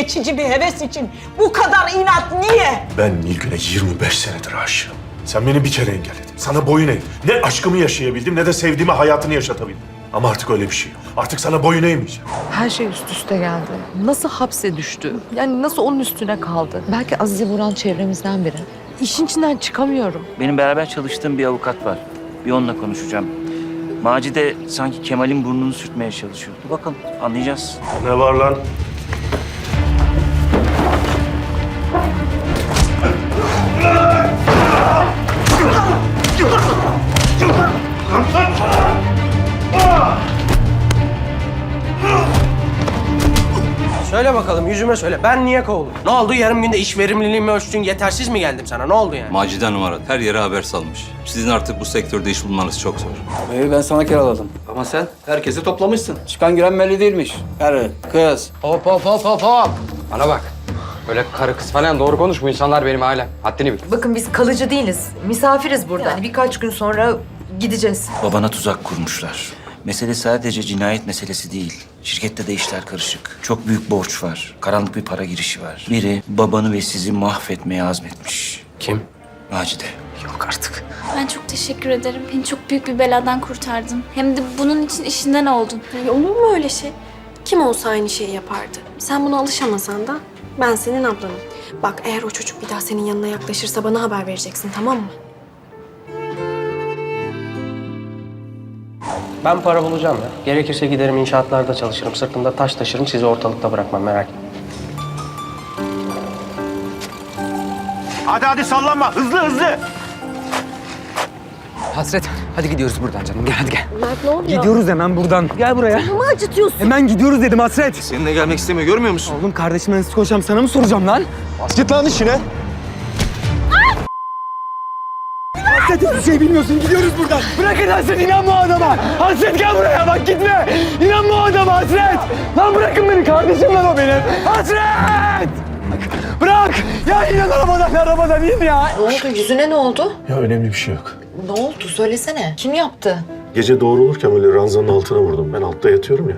geçici bir heves için bu kadar inat niye? Ben Nilgün'e 25 senedir aşığım. Sen beni bir kere engelledin. Sana boyun eğdim. Ne aşkımı yaşayabildim ne de sevdiğime hayatını yaşatabildim. Ama artık öyle bir şey yok. Artık sana boyun eğmeyeceğim. Her şey üst üste geldi. Nasıl hapse düştü? Yani nasıl onun üstüne kaldı? Belki Azize vuran çevremizden biri. İşin içinden çıkamıyorum. Benim beraber çalıştığım bir avukat var. Bir onunla konuşacağım. Macide sanki Kemal'in burnunu sürtmeye çalışıyordu. Bakalım anlayacağız. Ne var lan? Söyle bakalım yüzüme söyle. Ben niye kovuldum? Ne oldu? Yarım günde iş verimliliğimi ölçtün yetersiz mi geldim sana? Ne oldu yani? Macide Hanım aradı. Her yere haber salmış. Sizin artık bu sektörde iş bulmanız çok zor. Evi ben sana kiraladım. Ama sen herkesi toplamışsın. Çıkan giren belli değilmiş. Karı, kız. Hop hop hop hop hop. Bana bak. Öyle karı kız falan doğru konuş. Bu insanlar benim ailem. Haddini bil. Bakın biz kalıcı değiliz. Misafiriz burada. Yani birkaç gün sonra gideceğiz. Babana tuzak kurmuşlar. Mesele sadece cinayet meselesi değil. Şirkette de işler karışık. Çok büyük borç var. Karanlık bir para girişi var. Biri babanı ve sizi mahvetmeye azmetmiş. Kim? Macide. Yok artık. Ben çok teşekkür ederim. Beni çok büyük bir beladan kurtardın. Hem de bunun için işinden oldun. Ya olur mu öyle şey? Kim olsa aynı şeyi yapardı. Sen buna alışamasan da ben senin ablanım. Bak eğer o çocuk bir daha senin yanına yaklaşırsa bana haber vereceksin tamam mı? Ben para bulacağım ya. Gerekirse giderim inşaatlarda çalışırım. Sırtımda taş taşırım. Sizi ortalıkta bırakmam merak etme. Hadi hadi sallanma. Hızlı hızlı. Hasret. Hadi gidiyoruz buradan canım. Gel hadi gel. Mert ne oluyor? Gidiyoruz hemen buradan. Gel buraya. Canımı acıtıyorsun. Hemen gidiyoruz dedim Hasret. Seninle gelmek istemiyor görmüyor musun? Oğlum kardeşime nasıl koşacağım sana mı soracağım lan? Git lan işine. Hasret hiçbir şey bilmiyorsun. Gidiyoruz buradan. Bırakın Hasret inanma o adama. Hasret gel buraya bak gitme. İnanma o adama Hasret. Lan bırakın beni kardeşim lan o benim. Hasret. Bırak. Ya inan arabadan arabadan in ya. Ne oldu? Yüzüne ne oldu? Ya önemli bir şey yok. Ne oldu? Söylesene. Kim yaptı? Gece doğrulurken böyle ranzanın altına vurdum. Ben altta yatıyorum ya.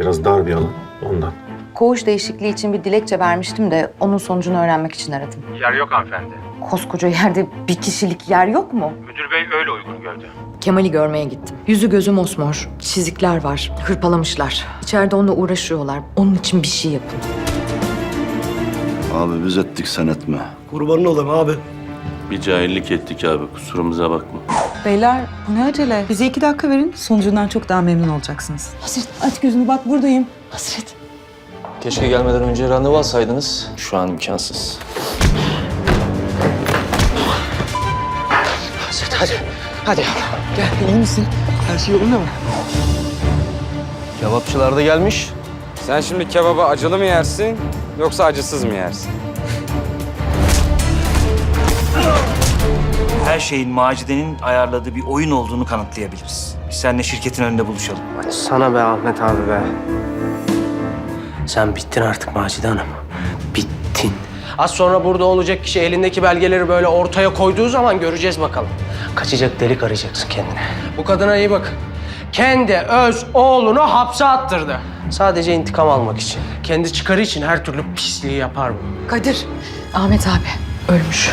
Biraz dar bir alan ondan. Koğuş değişikliği için bir dilekçe vermiştim de onun sonucunu öğrenmek için aradım. Yer yok hanımefendi. Koskoca yerde bir kişilik yer yok mu? Müdür bey öyle uygun gördü. Kemal'i görmeye gittim. Yüzü gözü mosmor, çizikler var, hırpalamışlar. İçeride onunla uğraşıyorlar. Onun için bir şey yapın. Abi biz ettik sen etme. Kurbanın olayım abi. Bir cahillik ettik abi kusurumuza bakma. Beyler bu ne acele? Bize iki dakika verin. Sonucundan çok daha memnun olacaksınız. Hasret aç gözünü bak buradayım. Hasret. Keşke gelmeden önce randevu alsaydınız. Şu an imkansız. Hasret hadi. Hadi yavrum. Gel iyi misin? Her şey yolunda mı? Kebapçılar da gelmiş. Sen şimdi kebabı acılı mı yersin yoksa acısız mı yersin? Her şeyin Macide'nin ayarladığı bir oyun olduğunu kanıtlayabiliriz. Biz seninle şirketin önünde buluşalım. Sana be Ahmet abi be. Sen bittin artık Macide Hanım. Bittin. Az sonra burada olacak kişi elindeki belgeleri böyle ortaya koyduğu zaman göreceğiz bakalım. Kaçacak delik arayacaksın kendine. Bu kadına iyi bak. Kendi öz oğlunu hapse attırdı. Sadece intikam almak için. Kendi çıkarı için her türlü pisliği yapar bu. Kadir, Ahmet abi ölmüş.